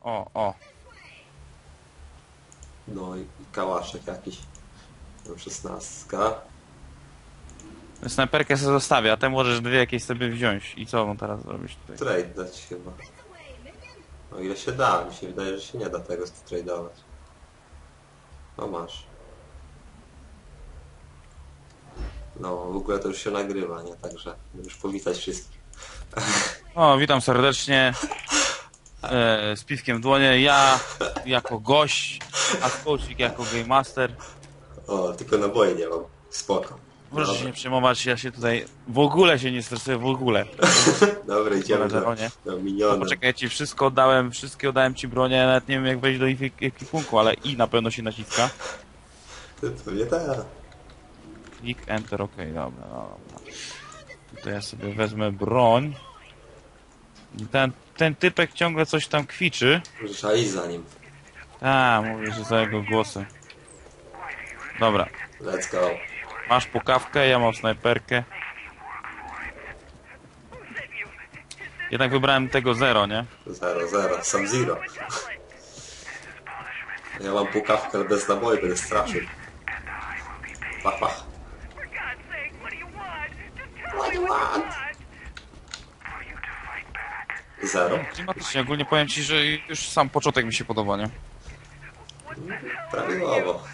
O, o. No i kałaszek jakiś. Tam 16. Snajperkę sobie zostawię, a ty możesz dwie jakieś sobie wziąć. I co on teraz zrobić tutaj? Trade dać chyba. O ile się da, mi się wydaje, że się nie da tego tradeować. No masz. No, w ogóle to już się nagrywa, nie? Także możesz powitać wszystkich. O, witam serdecznie. E, z piwkiem w dłonie. Ja jako gość, a Skołcik jako Game Master. O, tylko naboje nie mam. Spoko. Proszę się Dobra. nie przejmować, ja się tutaj w ogóle się nie stresuję, w ogóle. Dobra, idziemy do, do miniona. Poczekaj, ja ci wszystko oddałem, wszystkie oddałem ci bronię, nawet nie wiem jak wejść do ich ekwipunku, ale i na pewno się naciska. Ty pewnie tak. Click, enter, ok, dobra, dobra. Tutaj ja sobie wezmę broń. I Ten, ten typek ciągle coś tam kwiczy. Może trzeba iść za nim. A, mówię, że za jego głosem. Dobra, Let's go. masz pukawkę, ja mam snajperkę. Jednak wybrałem tego zero, nie? Zero, zero. Sam zero. Ja mam pukawkę, ale bez naboi będę straszył. Pach, pach. What do you want? Just tell What me do you what you want? want. For you to fight back. Zero. Klimatycznie, ogólnie powiem ci, że już sam początek mi się podoba, nie? Prawidłowo.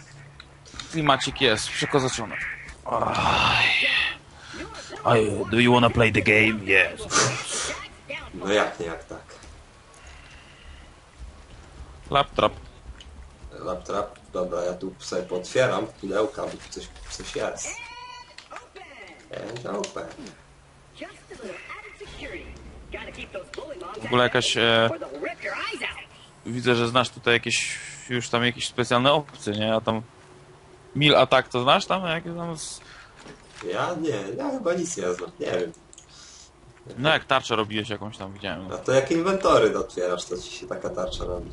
Klimacik jest przekozaczony. Aj. Aj, do you wanna play the game? Yes. No jak nie, jak tak. Laptop. Laptrap. Dobra, ja tu sobie potwieram pudełka, bo tu coś, coś jest. And open. Just a little added security. W ogóle jakaś... E, widzę, że znasz tutaj jakieś... Już tam jakieś specjalne opcje, nie? A tam... Mil attack to znasz tam? Jakie tam... z- Ja nie, ja chyba nic nie znam, nie wiem. No jak tarczę robiłeś jakąś tam, widziałem. A to jak inwentory otwierasz, to ci się taka tarcza robi.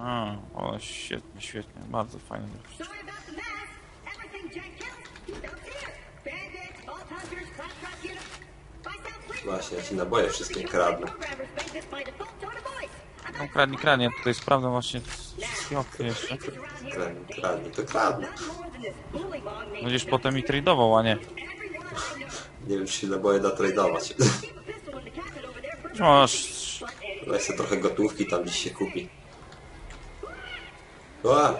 A, o, świetnie, świetnie. Bardzo fajnie. Właśnie, ja ci naboje wszystkie kradnę. I No kradnij, kradnij. Ja tutaj sprawdzam właśnie opcje jeszcze. Kradnij, kradnij, to kradnę. Będziesz potem mi tradeował, a nie. Nie wiem, czy się naboje da for Masz... Weź sobie trochę gotówki, tam gdzieś się kupi. O,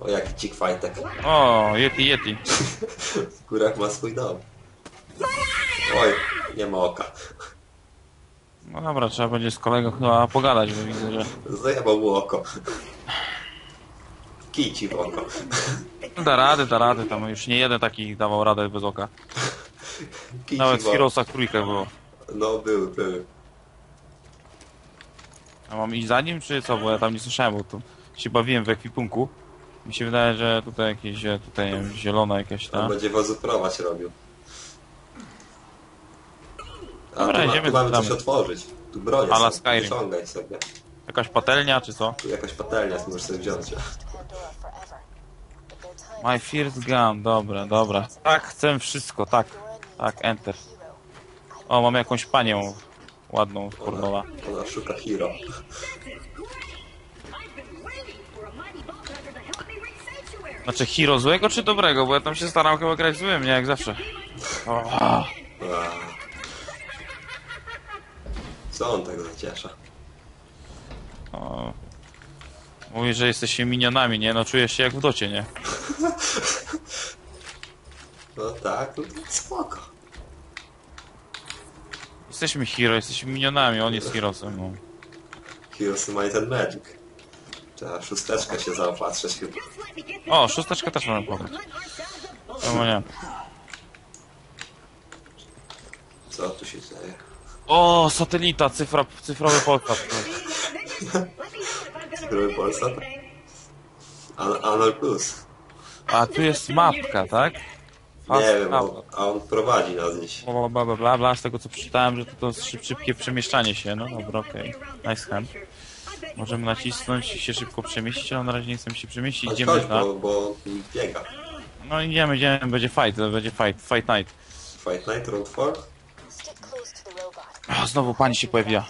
o jaki cik fajtek. O, Yeti, Yeti. W górach ma swój dom. Oj, nie ma oka. No dobra, trzeba będzie z kolegą chyba pogadać, bo widzę, że... Zajebał mu oko. Kij ci w oko. Da rady, da rady, tam już nie jeden taki dawał radę bez oka. Kij Nawet w w oko. Heroesach trójkę było. No, były, były. A mam iść za nim, czy co? Bo ja tam nie słyszałem, bo tu się bawiłem w ekwipunku. Mi się wydaje, że tutaj jakieś, tutaj zielona jakaś On ta. będzie wozoprowadź robił. Dobra, tu, ma, idziemy, tu mamy coś otworzyć. Tu bronię Ala. Skyrim. Wyciągaj sobie. Jakaś patelnia, czy co? Tu jakaś patelnia, możesz sobie wziąć. My first gun, dobra, dobra. Tak, chcę wszystko, tak. Tak, enter. O, mam jakąś panią ładną, kurnowa. Ona szuka hero. Znaczy hero złego czy dobrego? Bo ja tam się staram chyba grać złym, nie jak zawsze. O. Co on tak zaciesza? o. Mówi, że jesteście minionami, nie? No czujesz się jak w docie, nie? No tak, no to spoko. Jesteśmy hero, jesteśmy minionami, on jest heroesem, no. Heroes Might and Magic. Trzeba szósteczkę się zaopatrzyć chyba. O, szósteczkę też mamy pobrać. let ourselves a bullet. Czemu nie? Co tu się dzieje? O, satelita, cyfra, cyfrowy Polsat. Były Polsat? An Anal Plus. A tu jest mapka, tak? Nie wiem, a, on, a on prowadzi nas gdzieś. bla, bla, bla, bla, bla, z tego co przeczytałem, że to, to szyb, szybkie przemieszczanie się, no dobra, okej. Nice hand. Możemy nacisnąć i się szybko przemieścić, ale na razie nie chcemy się przemieścić, idziemy chodź, na... bo, bo biega. No idziemy, idziemy, będzie fight, będzie fight, fight night. Fight Night, Round 4? A, znowu pani się pojawiła.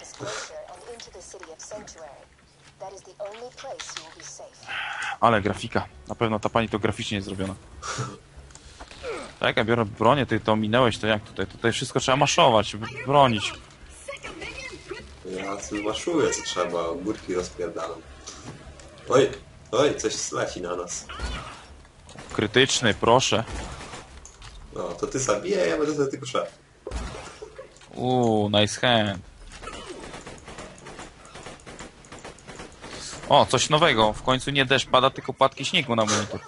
Ale grafika. Na pewno ta pani to graficznie jest zrobiona. Tak, ja biorę bronię, ty to minęłeś, to jak tutaj? Tutaj wszystko trzeba maszować, bronić. Ja tu maszuję co trzeba, górki rozpierdalam. Oj, oj, coś leci na nas. Krytyczny, proszę. No, to ty zabijaj, ja będę tylko szedł. Uuu, nice hand. O, coś nowego. W końcu nie deszcz pada, tylko płatki śniegu na monitor.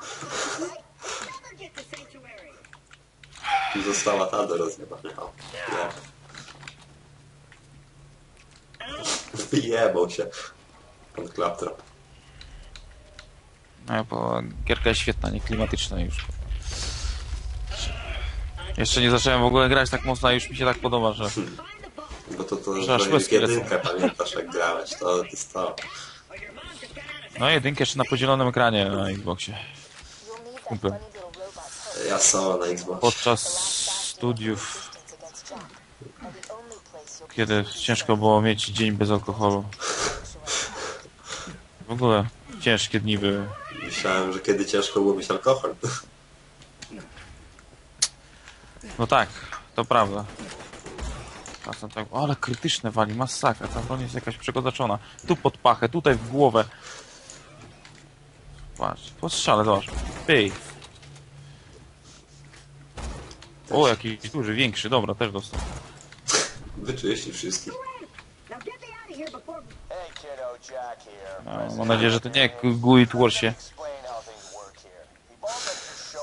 Tu została ta do rozjebania. Wyjebał się. Pan Claptrap. No, bo gierka jest świetna, nie klimatyczna już. Jeszcze nie zacząłem w ogóle grać tak mocno, a już mi się tak podoba, że... Bo to to, Że aż że łezki lecą. jedynkę pamiętasz jak grałeś, to to jest to. No jedynkę jeszcze na podzielonym ekranie na Xboxie. Kumpel. Ja solo na Xbox. Podczas to studiów, kiedy ciężko było mieć dzień bez alkoholu. W ogóle ciężkie dni były. Myślałem, że kiedy ciężko było mieć alkohol. No tak, to prawda. Czasem tak, o, ale krytyczne wali, masakra, ta broń jest jakaś przekozaczona. Tu pod pachę, tutaj w głowę. Patrz, po strzale, zobacz. Pyj. O, jakiś duży, większy, dobra, też dostał. Wyczyści wszystkich. No, mam nadzieję, że to nie Guild Wars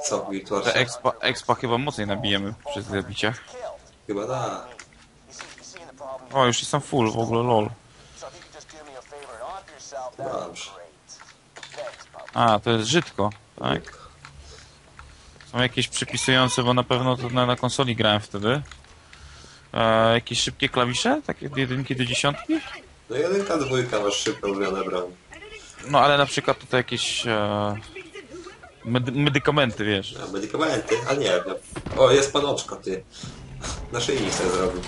Co, Wiktor? Te expa, expa chyba mocniej nabijemy przy zabiciach. Chyba tak. O, już jestem full w ogóle, lol. Dobrze. A, to jest Żydko, tak? Są jakieś przypisujące, bo na pewno to na, na konsoli grałem wtedy. E, jakieś szybkie klawisze? Takie od jedynki do dziesiątki? No jedynka, dwójka, masz szybko zmianę broń. No ale na przykład tutaj jakieś e, medy medykamenty, wiesz. A, medykamenty? A nie wiem. O, jest panoczka, ty. Naszyjnik sobie zrobił.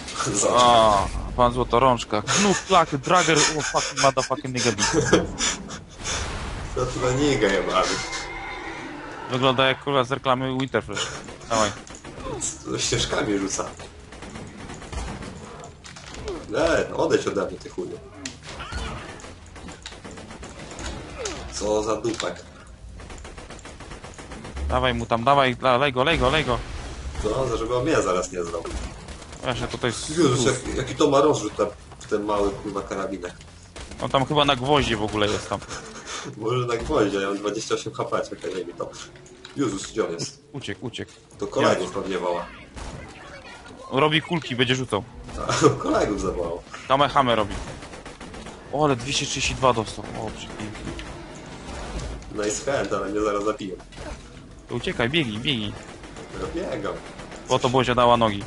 O, pan Złotorączka. Knuf, plak, dragger, o fucking motherfucking nigga beat. To tu na niga jebany. Wygląda jak kula z reklamy Winterfresh. Dawaj. To ścieżkami rzuca. Nie, odejdź ode mnie, ty chuju. Co za dupek. Dawaj mu tam, dawaj, la- lej go, lej go, lej go. No, żeby on mnie zaraz nie zrobił. Właśnie tutaj jest... Jezus, jak, jaki to ma rozrzut ten, ten mały kurwa karabinek. On tam chyba na gwoździe w ogóle jest tam. Może na gwoździe, ja mam 28 HP, czekaj, daj mi to. Jezus, gdzie on jest? Uciekł, uciekł. To kolegów pewnie woła. Robi kulki, będzie rzucał. A, kolegów zawołał. Kamehame robi. O, ale 232 dostał. O, przepięknie. Nice hand, ale mnie zaraz zabiją. To uciekaj, biegnij, biegnij. Ja biegam. Po to Bozia dała nogi.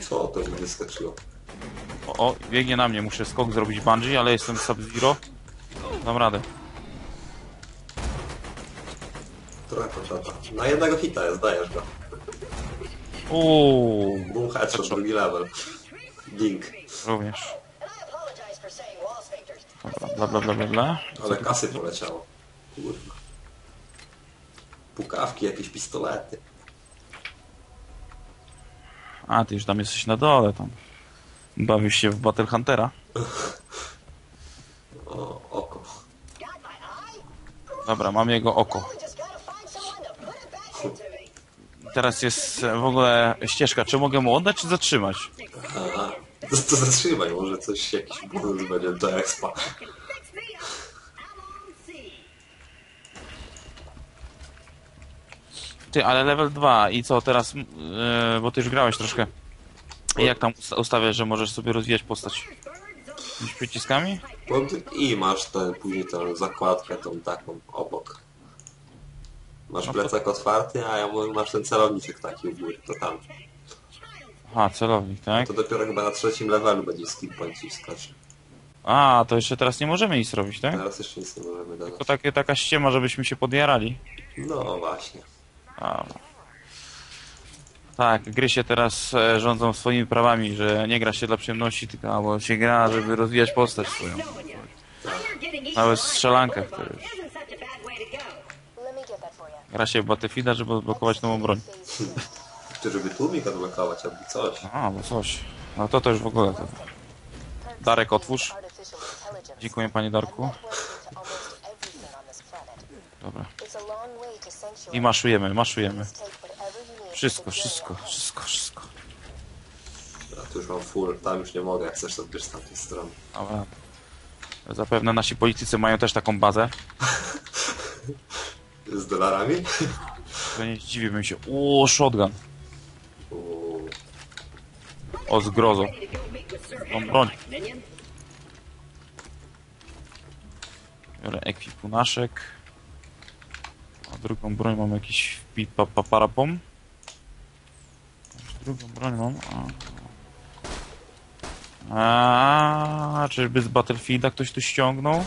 Co to mi wyskoczyło? O, o, biegnie na mnie, muszę skok zrobić bungee, ale jestem Sub-Zero. Dam radę. Trochę poczata. Na jednego hita jest, dajesz go. Uuu, Boom headshot, drugi level. Ding. również. Dobra, bla bla bla bla bla. Ale kasy poleciało. Kurwa. Pukawki, jakieś pistolety. A, ty już tam jesteś na dole tam. Bawisz się w Battle Huntera. O, oko. Dobra, mam jego oko. Teraz jest e, w ogóle ścieżka. Czy mogę mu oddać, czy zatrzymać? Aha. To, to zatrzymaj, może coś, jakiś bonus będzie do expa. Fix me up. I'm on sea. Ty, ale level 2 i co teraz, yy, bo ty już grałeś troszkę. I jak tam usta- ustawiasz, że możesz sobie rozwijać postać? Jakimiś przyciskami? No I masz ten, później tę zakładkę tą taką obok. Masz No to- plecak otwarty, a ja mówię, masz ten celowniczek taki u góry, to tam. Aha, celownik, tak? To dopiero chyba na trzecim levelu będzie skill point wskoczy. A, to jeszcze teraz nie możemy nic robić, tak? Teraz jeszcze nic nie możemy dodać. To takie, taka ściema, żebyśmy się podjarali. No właśnie. A. Tak, gry się teraz e, rządzą swoimi prawami, że nie gra się dla przyjemności, tylko albo się gra, żeby rozwijać postać swoją. Nawet w strzelankach to już. Gra się w Battlefielda, żeby odblokować nową broń. Czy żeby tłumik odblokować albo coś. A, no coś. No to to już w ogóle to. Darek, otwórz. Dziękuję panie Darku. Dobra. I maszujemy, maszujemy. Wszystko, wszystko, wszystko, wszystko. Ja tu już mam full, tam już nie mogę, jak chcesz to bierz z tamtej strony. Dobra. Zapewne nasi politycy mają też taką bazę. Z dolarami? To nie zdziwiłbym się. O, shotgun. Uuu. O, zgrozo. Tą broń. Biorę ekwipunaszek. A drugą broń mam jakiś pi- pa, pa, parapom. Drugą broń mam. A, A, czyżby z Battlefielda ktoś tu ściągnął?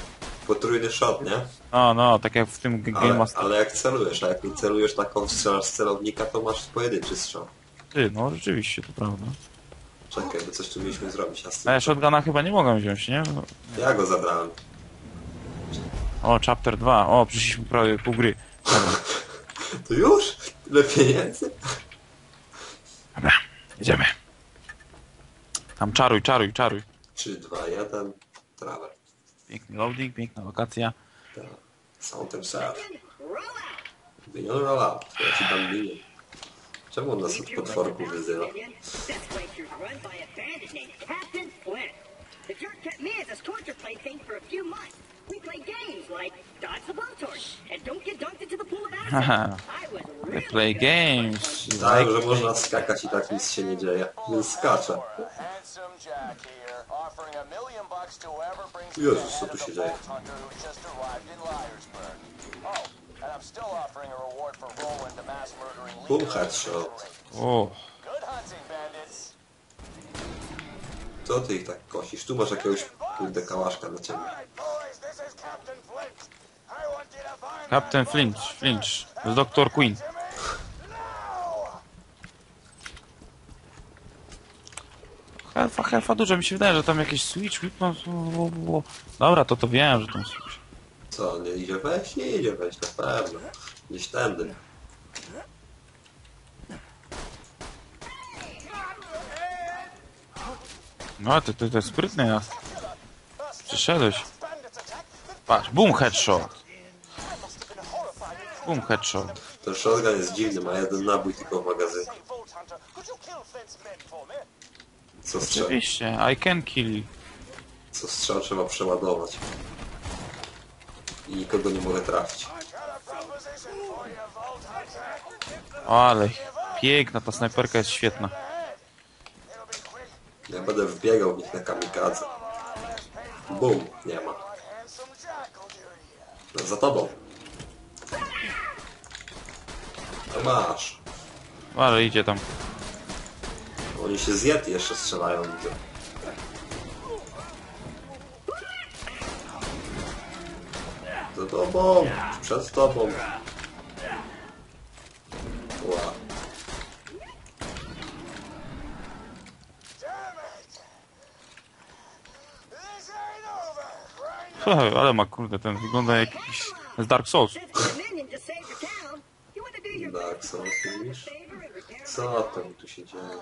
Potrójny shot, nie? A, no, tak jak w tym G- Game Ale, Master. ale jak celujesz, a jak nie celujesz taką strzelasz z celownika, to masz pojedynczy strzał. Ty, no rzeczywiście, to prawda. Czekaj, bo coś tu mieliśmy zrobić, a z A ja shotguna chyba nie mogę wziąć, nie? Ja go zabrałem. O, chapter 2. O, przyszliśmy prawie pół gry. To już? Tyle pieniędzy? dobra, idziemy. Tam czaruj, czaruj, czaruj. 3, 2, 1, trawer. Piękny loading, piękna lokacja. Tak. Sound himself. Roll out. Minion roll out. Ja ci dam minion. Czemu on nas od potworku wyzywa? The jerk kept me as his torture plaything for a few months. We played games like dodge the blowtorch and don't get dunked into the pool of Haha. They play games. Tak, Like... że można skakać i tak nic się nie dzieje. Więc skacze. Jezus, co tu się dzieje? Boom headshot. O. Co ty ich tak kosisz? Tu masz jakiegoś kurde kałaszka na ciebie. Alright, boys, this is Captain Flint. I want you to find Captain Flinch, Flinch. Z Dr. Queen. Helfa, helfa dużo. Mi się wydaje, że tam jakieś switch, whip... no, Dobra, to to wiem, że tam switch. Co, nie idzie wejść? Nie idzie wejść, na pewno. Gdzieś tędy. No, ty, ty, to jest sprytny jest. Przyszedłeś. Patrz, boom headshot. Boom headshot. Ten shotgun jest dziwny, ma jeden nabój tylko w magazynie. Co strzał, Oczywiście, I can kill co strzał trzeba przeładować. I nikogo nie mogę trafić. O, ale piękna, ta snajperka jest świetna. Ja będę wbiegał w nich na kamikadze. Bum, nie ma. No, za tobą. To masz. Ale idzie tam. Oni się z Yeti jeszcze strzelają. widzę. Za tobą, przed tobą. Ła. Ale ma kurde, ten wygląda jak jakiś z Dark Souls. Since the minion just saved your town, you want to do your Tak, repair Co tam tu się dzieje?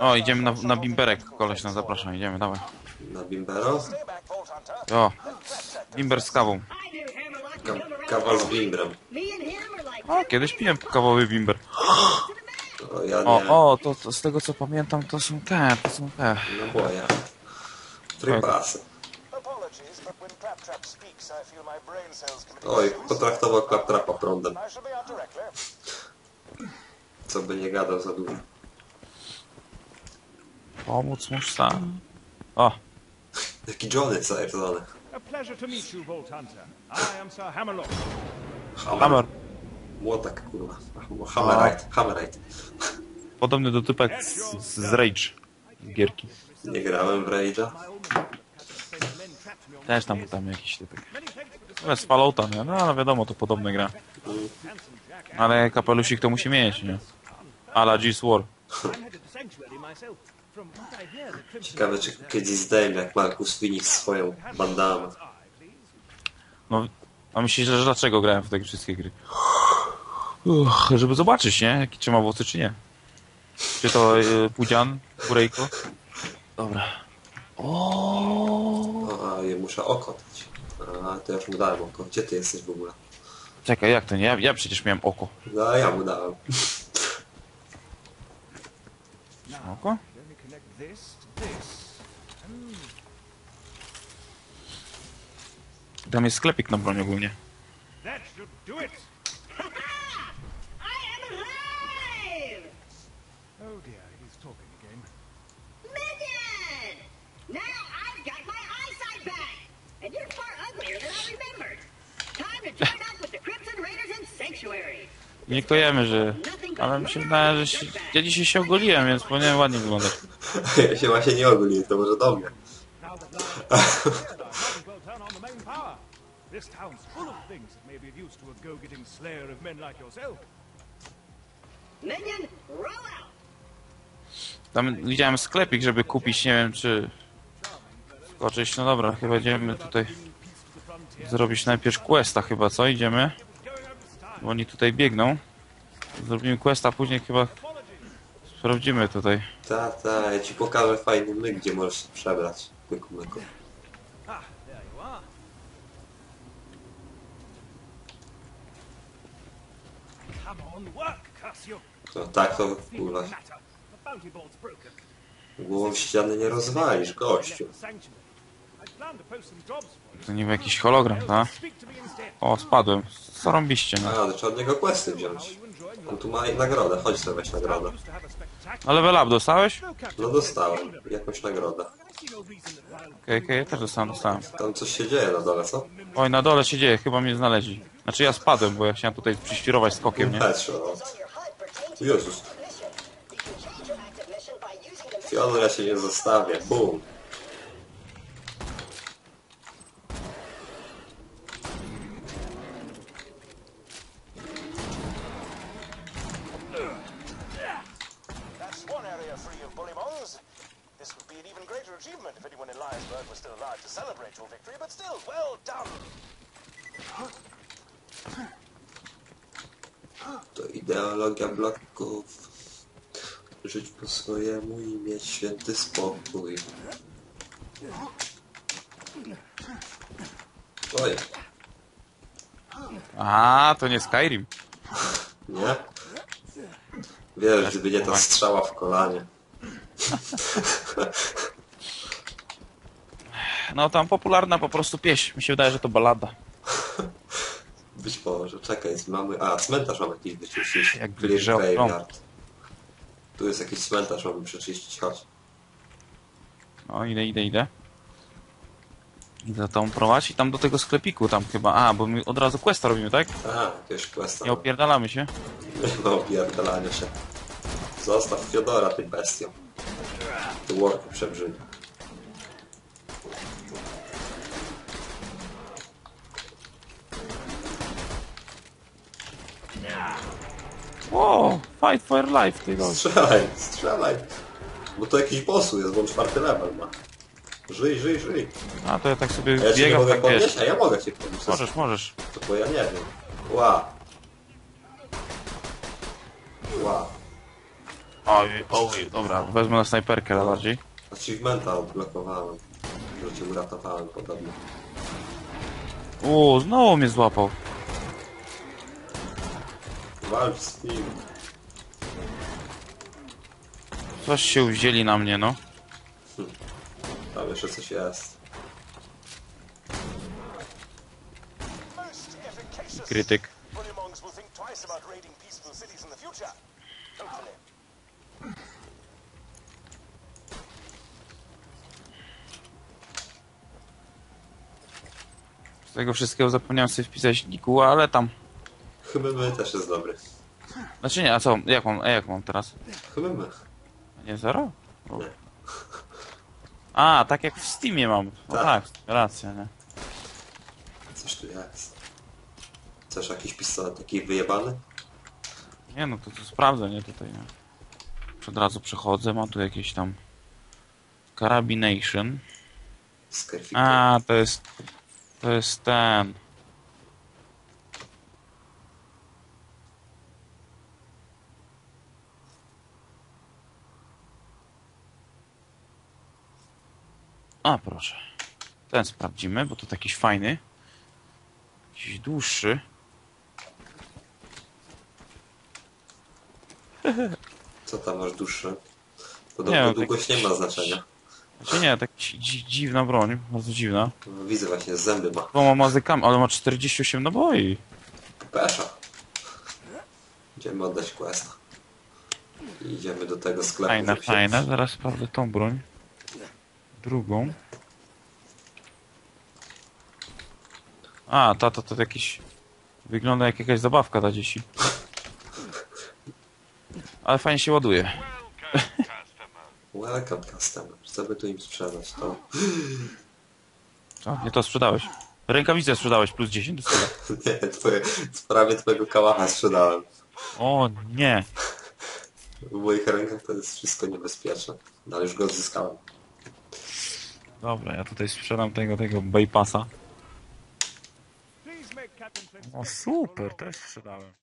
O, idziemy na, na bimberek. Koleś nas zaprasza, idziemy, dawaj. Na Bimbero? O, bimber z kawą. Ka kawa z Bimbrem. O, kiedyś piłem kawowy bimber. O, ja O, nie. o, to, to z tego co pamiętam, to są te, to są te. Naboje. Trypasy. Apologies, Oj, potraktował klaptrapa prądem. Co by nie gadał za dużo. Pomóc musz sam. O, Jaki Johnny zajedzony. A pleasure to meet you, Vault Hunter. I am Sir Hammerlock. hammer. Młotek, kurwa. Hammerite. Hammerite. Podobny do typek z, z Rage. Z gierki. Nie grałem w Rage'a. My old men trapped me on Też tam, tam jakiś typek. Many thanks Bez Fallouta, nie? No ale wiadomo, to podobne gra. Ale kapelusik to musi mieć, nie? Ala G's War. Ciekawe, czy kiedyś zdejmę jak Markus Phoenix swoją bandamę. No, a myślisz, że dlaczego grałem w te wszystkie gry? Uch, żeby zobaczyć, nie? Jaki trzyma włosy, czy nie. Czy to y, Pudzian, Burejko? Dobra. O, A, je muszę oko dać. A, to ja już mu dałem oko. Gdzie ty jesteś w ogóle? Czekaj, jak to nie? Ja, ja przecież miałem oko. No, ja mu dałem. Oko? Tam jest sklepik na broń ogólnie. That should do it. Nie ktojemy, że... Ale mi się wydaje, że się... ja dzisiaj się ogoliłem, więc powinienem ładnie wyglądać. Ja się właśnie nie ogólnie, to może do mnie. Now that lies are cleared, I might as well turn on the main power. This town's full of things that may be of use to a go-getting slayer of men like yourself. Minion, roll out! Tam widziałem sklepik, żeby kupić, nie wiem czy... Skoczyć, no dobra, chyba idziemy tutaj... Zrobić najpierw questa chyba, co? Idziemy? Bo oni tutaj biegną. Zrobimy questa, później chyba... Sprawdzimy tutaj. Ta, ta, ja ci pokażę fajny myk, gdzie możesz przebrać. Myku, myku. No tak to kurwa. Głową ściany nie rozwalisz, gościu. To niby jakiś hologram, tak? O, spadłem. Zarąbiście, A, no. to trzeba od niego questy wziąć. On tu ma nagrodę, chodź sobie weź nagrodę. A A level up dostałeś? no dostałem, jakąś nagrodę. Okej, okej, ja też dostałem, dostałem. Tam coś się dzieje na dole, co? Oj, na dole się dzieje, chyba mnie znaleźli. Znaczy ja spadłem, bo ja chciałem tutaj przyświrować skokiem, nie? Headshot. Jezus. Fiodor, ja się nie zostawię. Bum. To ideologia bloków. Żyć po swojemu i mieć święty spokój. Oj, A, to nie Skyrim. nie? Wiesz, gdyby nie ta strzała w kolanie. No tam popularna po prostu pieśń. Mi się wydaje, że to balada. Być może. Czekaj, mamy... A, cmentarz mamy jakiś wyczyścić. Jak Clear wygrzeł Graveyard. Tu jest jakiś cmentarz, mamy przeczyścić, chodź. No, idę, idę, idę. Idę tą prowadź i tam do tego sklepiku tam chyba. A, bo my od razu questa robimy, tak? A, jakiegoś questa. Nie opierdalamy się. No, pierdolanie się. Zostaw Fiodora, ty bestią. Ty worku przebrzyni. Wow, fight for your life, ty gość. Strzelaj, strzelaj. Bo to jakiś bossu jest, bo on czwarty level ma. Żyj, żyj, żyj. A, to ja tak sobie A ja cię nie biegam, mogę tak wiesz. podnieść? A ja mogę cię podnieść. Możesz, możesz. To bo ja nie wiem. Ła. Ła. Oj, oj, dobra, wezmę na snajperkę na bardziej. Achievementa odblokowałem. Że cię uratowałem podobno. O, znowu mnie złapał. Walcz z nim. Coś się wzięli na mnie, no. Tam jeszcze coś jest. Krytyk. Z tego wszystkiego zapomniałem sobie wpisać Niku, ale tam. Chyba my też jest dobry. Znaczy nie, a co? Jak mam, a jak mam teraz? Chyba my. Nie zero? O. A, tak jak w Steamie mam. No Tak. tak, racja, nie? Coś tu jest? Chcesz jakiś pistolet taki wyjebany? Nie no, to, to sprawdzę, nie tutaj, nie. Od razu przechodzę, mam tu jakieś tam... Carabination. Z. A, to jest... To jest ten... A, proszę. Ten sprawdzimy, bo to jakiś fajny. Jakiś dłuższy. Co tam masz dłuższe? Nie Podobno wiem, długość tak- nie ma znaczenia. Znaczy nie, tak dzi dziwna broń, bardzo dziwna. No, Widzę właśnie, zęby ma. Dwoma mazykami, ale ma 48 naboi. Pesza. Idziemy oddać questa. I idziemy do tego sklepu. Się- fajne. Zaraz sprawdzę tą broń. Drugą. A, ta to, to jakiś... Wygląda jak jakaś zabawka dla dzieci. Ale fajnie się ładuje. Welcome customer. Co by tu im sprzedać? To Co? Nie to sprzedałeś. Rękawicę sprzedałeś plus 10 do nie, twoje, prawie twojego kałacha sprzedałem. O nie. W moich rękach to jest wszystko niebezpieczne. No, ale już go odzyskałem. Dobra, ja tutaj sprzedam tego, tego bypassa. O super, też sprzedałem.